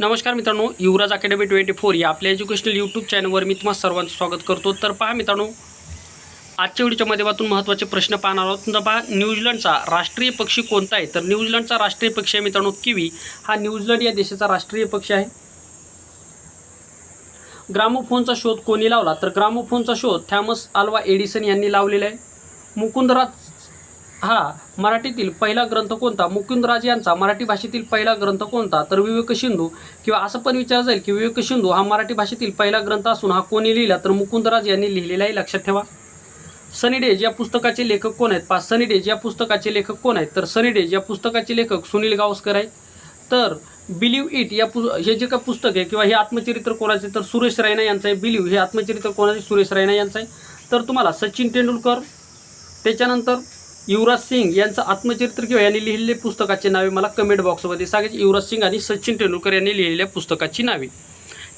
नमस्कार मित्रांनो युवराज academy twenty four या आपल्या एज्युकेशनल यूट्यूब चॅनलवर मी तुम्हाला सर्वांचं स्वागत करतो. तर पहा मित्रांनो आजच्या व्हिडिओच्या माध्यमातून महत्त्वाचे प्रश्न पाहणार आहोत. तुमचा पहा न्यूझीलंडचा राष्ट्रीय पक्षी कोणता आहे? तर न्यूझीलंडचा राष्ट्रीय पक्षी आहे मित्रांनो किवी. हा न्यूझीलंड या देशाचा राष्ट्रीय पक्षी आहे. ग्रामोफोनचा शोध कोणी लावला? तर ग्रामोफोनचा शोध थॅमस आल्वा एडिसन यांनी लावलेला आहे. मुकुंदराज हा मराठीतील पहिला ग्रंथ कोणता? मुकुंदराज यांचा. मराठी भाषेतील पहिला ग्रंथ कोणता? तर विवेक सिंधू. किंवा असं पण विचार जाईल की विवेक सिंधू हा मराठी भाषेतील पहिला ग्रंथ असून हा कोणी लिहिला? तर मुकुंदराज यांनी लिहिलेला आहे लक्षात ठेवा. सनी डेज या पुस्तकाचे लेखक कोण आहेत? पाच सनी डेज या पुस्तकाचे लेखक कोण आहेत? तर सनी डेज या पुस्तकाचे लेखक सुनील गावस्कर आहेत तर बिलीव इट या पु हे जे काय पुस्तक आहे किंवा हे आत्मचरित्र कोणाचे? तर सुरेश रायना यांचं आहे. बिलीव हे आत्मचरित्र कोणाचे? सुरेश रायना यांचं आहे. तर तुम्हाला सचिन तेंडुलकर त्याच्यानंतर युवराज सिंग यांचं आत्मचरित्र किंवा यांनी लिहिलेले पुस्तकाची नावे मला कमेंट बॉक्समध्ये सांगायची. युवराज सिंग आणि सचिन तेंडुलकर यांनी लिहिलेल्या पुस्तकाची नावे.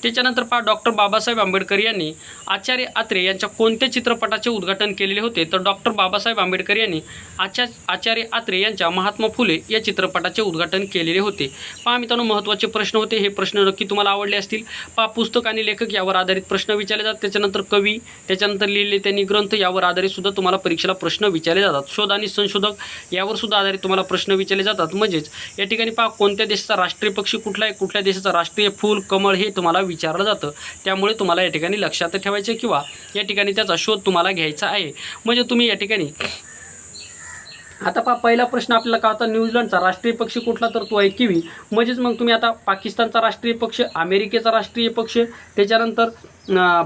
त्याच्यानंतर पहा डॉक्टर बाबासाहेब आंबेडकर यांनी आचार्य आत्रे यांच्या कोणत्या चित्रपटाचे उद्घाटन केलेले होते? तर डॉक्टर बाबासाहेब आंबेडकर यांनी आचार आचार्य आत्रे यांच्या महात्मा फुले या चित्रपटाचे उद्घाटन केलेले होते. पहा मित्रांनो महत्त्वाचे प्रश्न होते. हे प्रश्न नक्की तुम्हाला आवडले असतील. पहा पुस्तक आणि लेखक यावर आधारित प्रश्न विचारले जातात. त्याच्यानंतर कवी त्याच्यानंतर लिहिलेले त्यांनी ग्रंथ यावर आधारित सुद्धा तुम्हाला परीक्षेला प्रश्न विचारले जातात. शोध आणि संशोधक यावर सुद्धा आधारित तुम्हाला प्रश्न विचारले जातात. म्हणजेच या ठिकाणी पहा कोणत्या देशाचा राष्ट्रीय पक्षी कुठला आहे? कुठल्या देशाचा राष्ट्रीय फूल कमळ हे तुम्हाला विचारलं जातं. त्यामुळे तुम्हाला या ठिकाणी लक्षात ठेवायचे किंवा या ठिकाणी त्याचा शोध तुम्हाला घ्यायचा आहे. म्हणजे तुम्ही या ठिकाणी आता पहा पहिला प्रश्न आपल्याला का होता? न्यूझीलंडचा राष्ट्रीय पक्षी कुठला तर तो आहे किवी. म्हणजेच मग तुम्ही आता पाकिस्तानचा राष्ट्रीय पक्ष अमेरिकेचा राष्ट्रीय पक्ष त्याच्यानंतर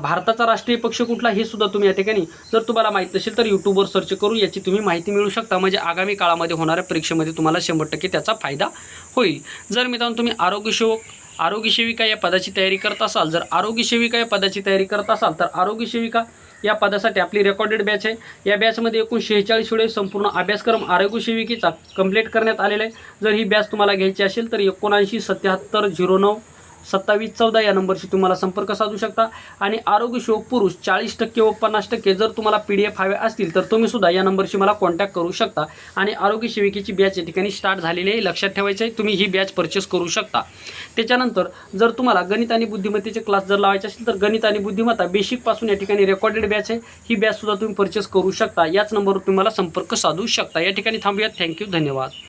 भारताचा राष्ट्रीय पक्ष कुठला हे सुद्धा तुम्ही या ठिकाणी जर तुम्हाला माहीत नसेल तर यूट्यूबवर सर्च करू याची तुम्ही माहिती मिळू शकता. म्हणजे आगामी काळामध्ये होणाऱ्या परीक्षेमध्ये तुम्हाला शंभर टक्के त्याचा फायदा होईल. जर मित्रांनो तुम्ही आरोग्यसेवक आरोग्य सेविका या पदाची तयारी करत असाल जर आरोग्य सेविका या पदाची तयारी करत असाल तर आरोग्य सेविका या पदासाठी आपली रेकॉर्डेड बॅच आहे. या बॅचमध्ये एकूण शेहेचाळीस वेळेस संपूर्ण अभ्यासक्रम आरोग्य सेविकेचा कंप्लीट करण्यात आलेला आहे. जर ही बॅच तुम्हाला घ्यायची असेल तर एकोणऐंशी सत्याहत्तर झिरो नऊ सत्तावीस चौदा या नंबरशी तुम्हाला संपर्क साधू शकता. आणि आरोग्य शोक पुरुष चाळीस टक्के व पन्नास टक्के जर तुम्हाला पी डी एफ हवे असतील तर तुम्ही सुद्धा या नंबरशी मला कॉन्टॅक्ट करू शकता. आणि आरोग्य सेविकेची बॅच या ठिकाणी स्टार्ट झालेली आहे. लक्षात ठेवायचं आहे तुम्ही ही बॅच परचेस करू शकता. त्याच्यानंतर जर तुम्हाला गणित आणि बुद्धिमत्तेचे क्लास जर लावायचे असेल तर गणित आणि बुद्धिमत्ता बेसिकपासून या ठिकाणी रेकॉर्डेड बॅच आहे. ही बॅचसुद्धा तुम्ही परचेस करू शकता. याच नंबरवर तुम्हाला संपर्क साधू शकता. या ठिकाणी थांबूयात. थँक्यू धन्यवाद.